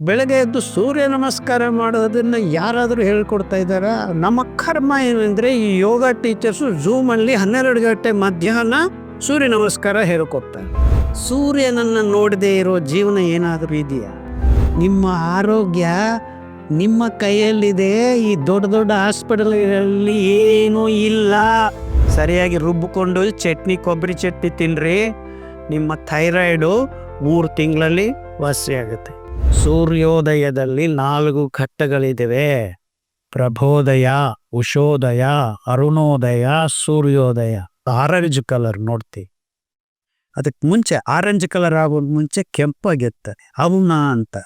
ಬೆಳಗ್ಗೆ ಎದ್ದು ಸೂರ್ಯ ನಮಸ್ಕಾರ ಮಾಡೋದನ್ನ ಯಾರಾದರೂ ಹೇಳ್ಕೊಡ್ತಾ ಇದ್ದಾರಾ? ನಮ್ಮ ಕರ್ಮ ಏನಂದರೆ ಈ ಯೋಗ ಟೀಚರ್ಸು ಝೂಮಲ್ಲಿ ಹನ್ನೆರಡು ಗಂಟೆ ಮಧ್ಯಾಹ್ನ ಸೂರ್ಯ ನಮಸ್ಕಾರ ಹೇಳ್ಕೊಡ್ತಾರೆ. ಸೂರ್ಯನನ್ನು ನೋಡದೆ ಇರೋ ಜೀವನ ಏನಾದರೂ ಇದೆಯಾ? ನಿಮ್ಮ ಆರೋಗ್ಯ ನಿಮ್ಮ ಕೈಯಲ್ಲಿದೆ, ಈ ದೊಡ್ಡ ದೊಡ್ಡ ಹಾಸ್ಪಿಟಲ್ಗಳಲ್ಲಿ ಏನೂ ಇಲ್ಲ. ಸರಿಯಾಗಿ ರುಬ್ಬಿಕೊಂಡು ಚಟ್ನಿ, ಕೊಬ್ಬರಿ ಚಟ್ನಿ ತಿನ್ರಿ. ನಿಮ್ಮ ಥೈರಾಯ್ಡು ಮೂರು ತಿಂಗಳಲ್ಲಿ ವಾಸಿಯಾಗುತ್ತೆ ಸೂರ್ಯೋದಯದಲ್ಲಿ ನಾಲ್ಕು ಘಟ್ಟಗಳಿವೆ ಪ್ರಭೋದಯ, ಉಷೋದಯ, ಅರುಣೋದಯ, ಸೂರ್ಯೋದಯ. ಆರೆಂಜ್ ಕಲರ್ ನೋಡ್ತೀವಿ ಅದಕ್ಕೆ ಮುಂಚೆ ಆರೆಂಜ್ ಕಲರ್ ಆಗೋ ಮುಂಚೆ ಕೆಂಪಾಗಿರ್ತಾನೆ ಅವನ ಅಂತ.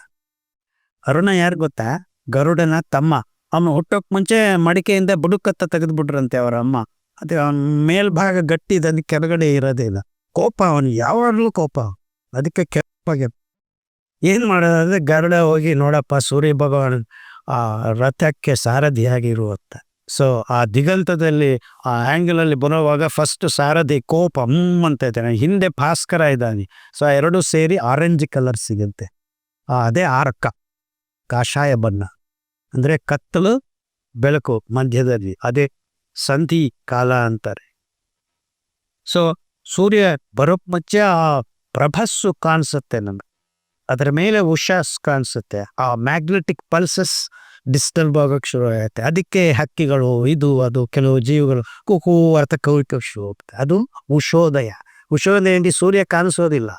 ಅರುಣ ಯಾರು ಗೊತ್ತಾ? ಗರುಡನ ತಮ್ಮ. ಅವನು ಹುಟ್ಟೋಕ್ ಮುಂಚೆ ಮಡಿಕೆಯಿಂದ ಬುಡುಕತ್ತ ತೆಗೆದ್ಬಿಟ್ರಂತೆ ಅವರ ಅಮ್ಮ. ಅದೇ ಅವನ ಮೇಲ್ಭಾಗ ಗಟ್ಟಿ ಇದನ್ನು ಕೆಳಗಡೆ ಇರೋದೇ ಇಲ್ಲ ಕೋಪ ಅವನು ಯಾವಾಗಲೂ ಕೋಪ. ಅದಕ್ಕೆ ಕೆಂಪಾಗಿ ಏನು ಮಾಡೋದಂದ್ರೆ ಗರುಡ ಹೋಗಿ, ನೋಡಪ್ಪ ಸೂರ್ಯ ಭಗವಾನ್ ಆ ರಥಕ್ಕೆ ಸಾರಥಿಯಾಗಿರುವಂತ ಸೊ ಆ ದಿಗಂತದಲ್ಲಿ, ಆ ಆ್ಯಂಗಲಲ್ಲಿ ಬರುವಾಗ ಫಸ್ಟ್ ಸಾರಥಿ ಕೋಪ, ಹ್ಮ್ ಅಂತ ಇದ್ದಾನೆ ಹಿಂದೆ ಭಾಸ್ಕರ ಇದ್ದಾನೆ. ಸೊ ಆ ಎರಡು ಸೇರಿ ಆರೆಂಜ್ ಕಲರ್ ಸಿಗುತ್ತೆ. ಆ, ಅದೇ ಆರಕ್ಕ ಕಾಷಾಯ ಬಣ್ಣ. ಅಂದರೆ ಕತ್ತಲು, ಬೆಳಕು ಮಧ್ಯದಲ್ಲಿ. ಅದೇ ಸಂಧಿ ಕಾಲ ಅಂತಾರೆ. ಸೊ ಸೂರ್ಯ ಬರೋ ಮುಂಚೆ ಆ ಪ್ರಭಸ್ಸು ಕಾಣಿಸುತ್ತೆ ನಮಗೆ. ಅದರ ಮೇಲೆ ಉಷಾಸ್ ಕಾಣಿಸುತ್ತೆ ಆ ಮ್ಯಾಗ್ನೆಟಿಕ್ ಪಲ್ಸಸ್ ಡಿಸ್ಟರ್ಬ್ ಆಗೋಕೆ ಶುರು ಆಗುತ್ತೆ. ಅದಕ್ಕೆ ಹಕ್ಕಿಗಳು, ಇದು, ಅದು, ಕೆಲವು ಜೀವಿಗಳು ಕುಕು ಅರ್ಥ ಕವಿಕೆ ಶುರು ಹೋಗ್ತದೆ ಅದು ಉಷೋದಯ. ಉಷೋದಯದಲ್ಲಿ ಸೂರ್ಯ ಕಾಣಿಸೋದಿಲ್ಲ.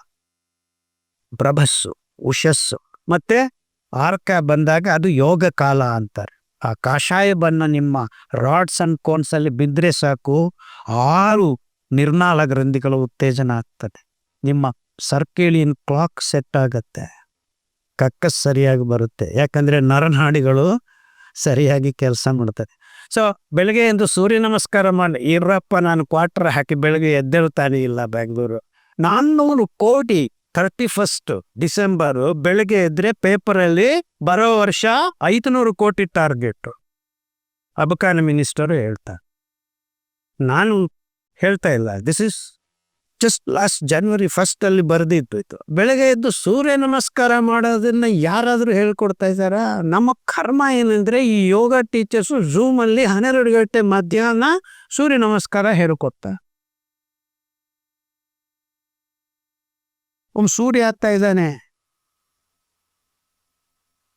ಪ್ರಭಸ್ಸು, ಉಷಸ್ಸು. ಮತ್ತೆ ಆರ್ಕ ಬಂದಾಗ ಅದು ಯೋಗ ಕಾಲ ಅಂತಾರೆ. ಆ ಕಾಷಾಯ ಬಣ್ಣ ನಿಮ್ಮ ರಾಡ್ಸ್ ಅಂಡ್ ಕೋನ್ಸ್ ಅಲ್ಲಿ ಬಿದ್ದರೆ ಸಾಕು. ಆರು ನಿರ್ನಾಳ ಗ್ರಂಥಿಗಳು ಉತ್ತೇಜನ ಆಗ್ತದೆ. ನಿಮ್ಮ ಸರ್ಕೇಳಿಯನ್ ಕ್ಲಾಕ್ ಸೆಟ್ ಆಗುತ್ತೆ. ಕಕ್ಕಸ್ ಸರಿಯಾಗಿ ಬರುತ್ತೆ. ಯಾಕಂದ್ರೆ ನರನಾಡಿಗಳು ಸರಿಯಾಗಿ ಕೆಲಸ ಮಾಡ್ತದೆ. ಸೊ ಬೆಳಗ್ಗೆ ಎಂದು ಸೂರ್ಯ ನಮಸ್ಕಾರ ಮಾಡಿ, ಇರಪ್ಪ, ನಾನು ಕ್ವಾರ್ಟರ್ ಹಾಕಿ ಬೆಳಗ್ಗೆ ಎದ್ದೇಳ್ತಾನೆ ಇಲ್ಲ ಬೆಂಗಳೂರು ನಾನ್ನೂರು ಕೋಟಿ ಥರ್ಟಿ ಫಸ್ಟ್ ಡಿಸೆಂಬರು ಬೆಳಗ್ಗೆ ಎದ್ರೆ ಪೇಪರಲ್ಲಿ ಬರೋ ವರ್ಷ ಐದುನೂರು ಕೋಟಿ ಟಾರ್ಗೆಟ್. ಅಬಕಾನ ಮಿನಿಸ್ಟರು ಹೇಳ್ತಾರೆ. ನಾನು ಹೇಳ್ತಾ ಇಲ್ಲ. This is just last January first ಅಲ್ಲಿ ಬರೆದಿತ್ತು ಇತ್ತು ಬೆಳಗ್ಗೆ ಎದ್ದು ಸೂರ್ಯ ನಮಸ್ಕಾರ ಮಾಡೋದನ್ನ ಯಾರಾದರೂ ಹೇಳ್ಕೊಡ್ತಾ ಇದ್ದಾರಾ? ನಮ್ಮ ಕರ್ಮ ಏನಂದ್ರೆ ಈ ಯೋಗ ಟೀಚರ್ಸು ಝೂಮ್ ಅಲ್ಲಿ ಹನ್ನೆರಡು ಗಂಟೆ ಮಧ್ಯಾಹ್ನ ಸೂರ್ಯ ನಮಸ್ಕಾರ ಹೇಳ್ಕೊಡ್ತಾರೆ ಒಮ್ ಸೂರ್ಯ ಆಗ್ತಾ ಇದ್ದಾನೆ.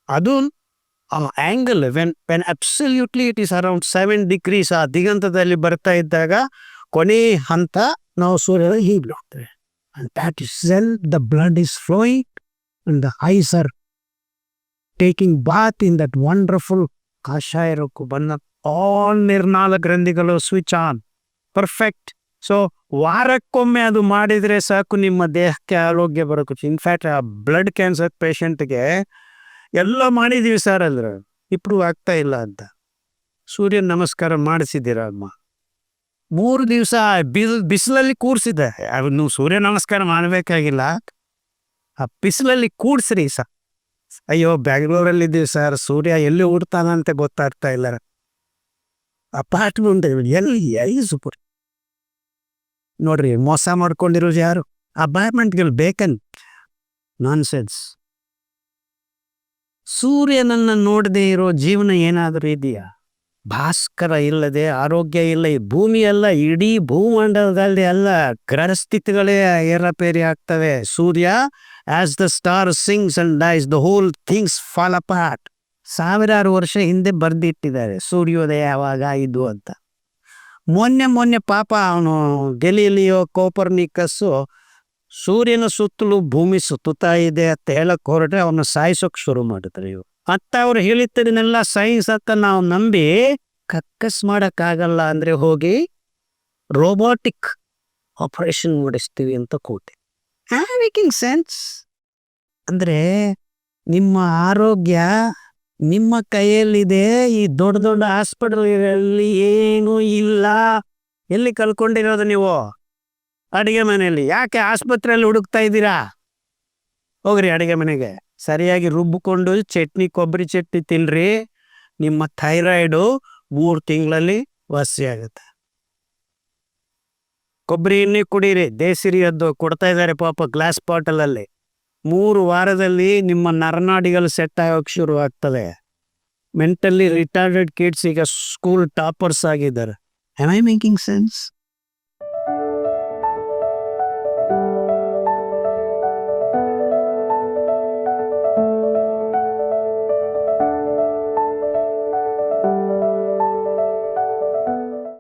ಅದು angle when when absolutely it is around seven degrees ಆ ದಿಗಂತದಲ್ಲಿ ಬರ್ತಾ ಇದ್ದಾಗ ಕೊನೆ ಹಂತ ನಾವು ಸೂರ್ಯನ ಹೀಗೆ ಬಿಡ್ತೇವೆ and that is cell the blood is flowing and the eyes are taking bath in that wonderful ಕಾಷಾಯರಕ್ಕೂ ಬಂದ ಆಲ್ ನಿರ್ನಾಲ ಗ್ರಂಥಿಗಳು ಸ್ವಿಚ್ ಆನ್ ಪರ್ಫೆಕ್ಟ್ ಸೊ ವಾರಕ್ಕೊಮ್ಮೆ ಅದು ಮಾಡಿದ್ರೆ ಸಾಕು ನಿಮ್ಮ ದೇಹಕ್ಕೆ ಆರೋಗ್ಯ ಬರೋಕೆ. ಇನ್ಫ್ಯಾಕ್ಟ್ ಆ ಬ್ಲಡ್ ಕ್ಯಾನ್ಸರ್ ಪೇಷಂಟ್ಗೆ ಎಲ್ಲ ಮಾಡಿದೀವಿ ಸರ್ ಅಂದ್ರೆ. ಇಂಪ್ರೂವ್ ಆಗ್ತಾ ಇಲ್ಲ ಅಂತ. ಸೂರ್ಯ ನಮಸ್ಕಾರ ಮಾಡಿಸಿದ್ದೀರಾ ಅಮ್ಮ? ಮೂರು ದಿವಸ ಬಿಲ್, ಬಿಸಿಲಲ್ಲಿ ಕೂರ್ಸಿದೆ. ನೀವು ಸೂರ್ಯ ನಮಸ್ಕಾರ ಮಾಡಬೇಕಾಗಿಲ್ಲ. ಆ ಬಿಸಿಲಲ್ಲಿ ಕೂಡ್ಸ್ರಿ ಸರ್ ಅಯ್ಯೋ ಬೆಂಗಳೂರಲ್ಲಿ ಇದ್ದೀವಿ ಸರ್. ಸೂರ್ಯ ಎಲ್ಲಿ ಹುಡ್ತಾನಂತ ಗೊತ್ತಾಗ್ತಾ ಇಲ್ಲ. ಅಪಾರ್ಟ್ಮೆಂಟ್ ಎಲ್ಲಿ ಎಲ್ಲಿ ಸೂಪರ್. ನೋಡ್ರಿ, ಮೋಸ ಮಾಡ್ಕೊಂಡಿರೋದು ಯಾರು? ಅಪಾರ್ಟ್ಮೆಂಟ್ಗಳು ಬೇಕನ್ ನಾನ್ ಸೆನ್ಸ್ ಸೂರ್ಯನನ್ನು ನೋಡದೇ ಇರೋ ಜೀವನ ಏನಾದರೂ ಇದೆಯಾ ಭಾಸ್ಕರ ಇಲ್ಲದೆ, ಆರೋಗ್ಯ ಇಲ್ಲ, ಈ ಭೂಮಿ ಅಲ್ಲ ಇಡೀ ಭೂಮಂಡಲದಲ್ಲಿ ಅಲ್ಲ ಗ್ರಹಸ್ಥಿತಿಗಳೇ ಏರಪೇರಿ ಆಗ್ತವೆ. ಸೂರ್ಯ as the star sings and dies the whole things fall apart ಸಾವಿರಾರು ವರ್ಷ ಹಿಂದೆ ಬರ್ದಿಟ್ಟಿದ್ದಾರೆ, ಸೂರ್ಯೋದಯ ಯಾವಾಗ ಇದು ಅಂತ. ಮೊನ್ನೆ ಮೊನ್ನೆ ಪಾಪ ಅವನು ಗೆಲಿಲಿಯೋ, ಕೋಪರ್ನಿಕಸ್ಸು, ಸೂರ್ಯನ ಸುತ್ತಲೂ ಭೂಮಿ ಸುತ್ತುತ್ತಾ ಇದೆ ಅಂತ ಹೇಳಕ್ ಹೊರಟ್ರೆ ಅವನ್ನ ಸಾಯಿಸೋಕೆ ಶುರು ಮಾಡಿದ್ರು ಇವರು. ಅಂತ ಅವ್ರು ಹೇಳಿದ್ದನ್ನೆಲ್ಲ ಸೈನ್ಸ್ ಅಂತ ನಾವು ನಂಬಿ ಕಕ್ಕಸ್ ಮಾಡೋಕ್ಕಾಗಲ್ಲ ಅಂದರೆ ಹೋಗಿ ರೋಬೋಟಿಕ್ ಆಪರೇಷನ್ ಮಾಡಿಸ್ತೀವಿ ಅಂತ ಕೂತೆ ಮೇಕಿಂಗ್ ಸೆನ್ಸ್ ಅಂದರೆ ನಿಮ್ಮ ಆರೋಗ್ಯ ನಿಮ್ಮ ಕೈಯಲ್ಲಿದೆ, ಈ ದೊಡ್ಡ ದೊಡ್ಡ ಹಾಸ್ಪಿಟಲ್ಗಳಲ್ಲಿ ಏನೂ ಇಲ್ಲ. ಎಲ್ಲಿ ಕಲ್ಕೊಂಡಿರೋದು ನೀವು? ಅಡುಗೆ ಮನೆಯಲ್ಲಿ. ಯಾಕೆ ಆಸ್ಪತ್ರೆಯಲ್ಲಿ ಹುಡುಕ್ತಾ ಇದ್ದೀರಾ? ಹೋಗ್ರಿ ಅಡುಗೆ ಮನೆಗೆ. ಸರಿಯಾಗಿ ರುಬ್ಬಿಕೊಂಡು ಚಟ್ನಿ, ಕೊಬ್ಬರಿ ಚಟ್ನಿ ತಿನ್ರಿ. ನಿಮ್ಮ ಥೈರಾಯ್ಡು ಮೂರು ತಿಂಗಳಲ್ಲಿ ವಾಸಿಯಾಗುತ್ತೆ ಕೊಬ್ಬರಿ ಎಣ್ಣೆ ಕುಡೀರಿ ದೇಸಿರಿ ಅದು ಕೊಡ್ತಾ ಇದ್ದಾರೆ ಪಾಪ ಗ್ಲಾಸ್ ಬಾಟಲಲ್ಲಿ. ಮೂರು ವಾರದಲ್ಲಿ ನಿಮ್ಮ ನರನಾಡಿಗಳು ಸೆಟ್ ಆಗೋಕೆ ಶುರು ಆಗ್ತದೆ. ಮೆಂಟಲಿ ರಿಟಾರ್ಡೆಡ್ ಕಿಡ್ಸ್ ಈಗ ಸ್ಕೂಲ್ ಟಾಪರ್ಸ್ ಆಗಿದ್ದಾರೆ. I making sense